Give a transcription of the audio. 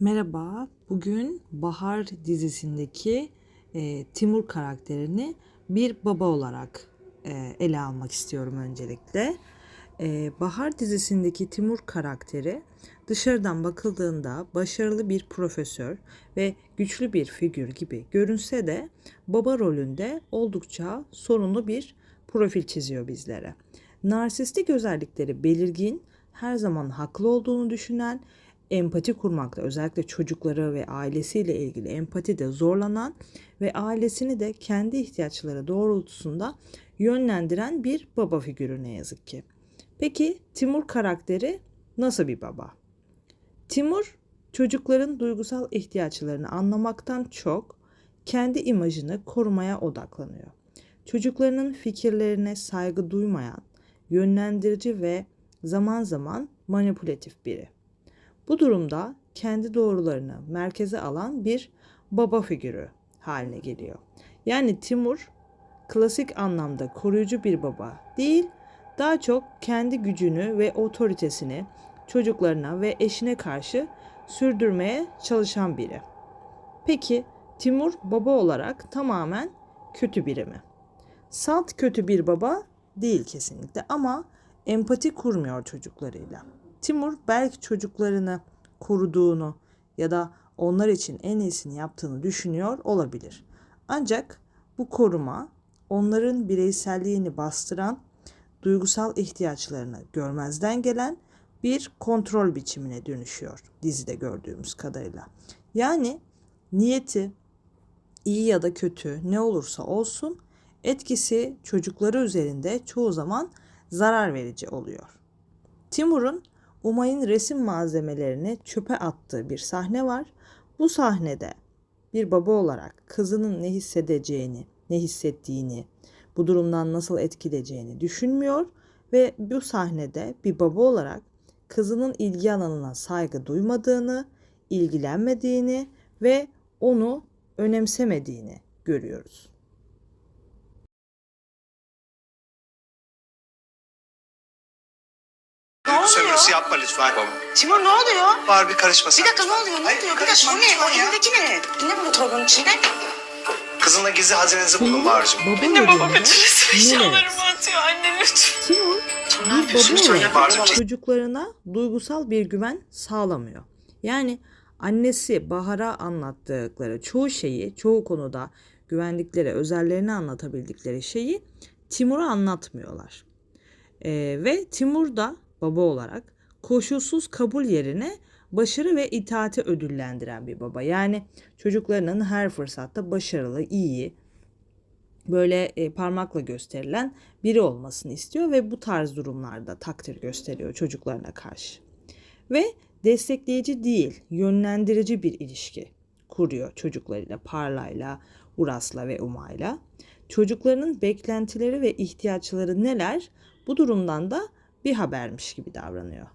Merhaba, bugün Bahar dizisindeki e, Timur karakterini bir baba olarak e, ele almak istiyorum öncelikle. E, Bahar dizisindeki Timur karakteri dışarıdan bakıldığında başarılı bir profesör ve güçlü bir figür gibi görünse de baba rolünde oldukça sorunlu bir profil çiziyor bizlere. Narsistik özellikleri belirgin, her zaman haklı olduğunu düşünen empati kurmakta özellikle çocukları ve ailesiyle ilgili empatide zorlanan ve ailesini de kendi ihtiyaçları doğrultusunda yönlendiren bir baba figürü ne yazık ki. Peki Timur karakteri nasıl bir baba? Timur çocukların duygusal ihtiyaçlarını anlamaktan çok kendi imajını korumaya odaklanıyor. Çocuklarının fikirlerine saygı duymayan, yönlendirici ve zaman zaman manipülatif biri. Bu durumda kendi doğrularını merkeze alan bir baba figürü haline geliyor. Yani Timur klasik anlamda koruyucu bir baba değil, daha çok kendi gücünü ve otoritesini çocuklarına ve eşine karşı sürdürmeye çalışan biri. Peki Timur baba olarak tamamen kötü biri mi? Salt kötü bir baba değil kesinlikle ama empati kurmuyor çocuklarıyla. Timur belki çocuklarını koruduğunu ya da onlar için en iyisini yaptığını düşünüyor olabilir. Ancak bu koruma onların bireyselliğini bastıran, duygusal ihtiyaçlarını görmezden gelen bir kontrol biçimine dönüşüyor dizide gördüğümüz kadarıyla. Yani niyeti iyi ya da kötü ne olursa olsun etkisi çocukları üzerinde çoğu zaman zarar verici oluyor. Timur'un Umay'ın resim malzemelerini çöpe attığı bir sahne var. Bu sahnede bir baba olarak kızının ne hissedeceğini, ne hissettiğini, bu durumdan nasıl etkileyeceğini düşünmüyor ve bu sahnede bir baba olarak kızının ilgi alanına saygı duymadığını, ilgilenmediğini ve onu önemsemediğini görüyoruz. Ne sömürüsü oluyor? yapma lütfen. Timur ne oluyor? Var bir karışmasın. Bir dakika ne oluyor? Ne Hayır, oluyor? Bir dakika karışma o ne? lütfen O ya. elindeki ne? Ne bu torbanın içinde? Kızınla gizli hazinenizi bulun Bahar'cığım. baba Anne baba bütün resim eşyalarımı atıyor anne lütfen. Timur Timur ne bir yapıyorsun? baba Bağıracağım. çocuklarına duygusal bir güven sağlamıyor. Yani annesi Bahar'a anlattıkları çoğu şeyi, çoğu konuda güvendikleri, özellerini anlatabildikleri şeyi Timur'a anlatmıyorlar. Ee, ve Timur da baba olarak koşulsuz kabul yerine başarı ve itaati ödüllendiren bir baba. Yani çocuklarının her fırsatta başarılı, iyi, böyle e, parmakla gösterilen biri olmasını istiyor ve bu tarz durumlarda takdir gösteriyor çocuklarına karşı. Ve destekleyici değil, yönlendirici bir ilişki kuruyor çocuklarıyla, Parla'yla, Uras'la ve Umay'la. Çocuklarının beklentileri ve ihtiyaçları neler? Bu durumdan da bir habermiş gibi davranıyor.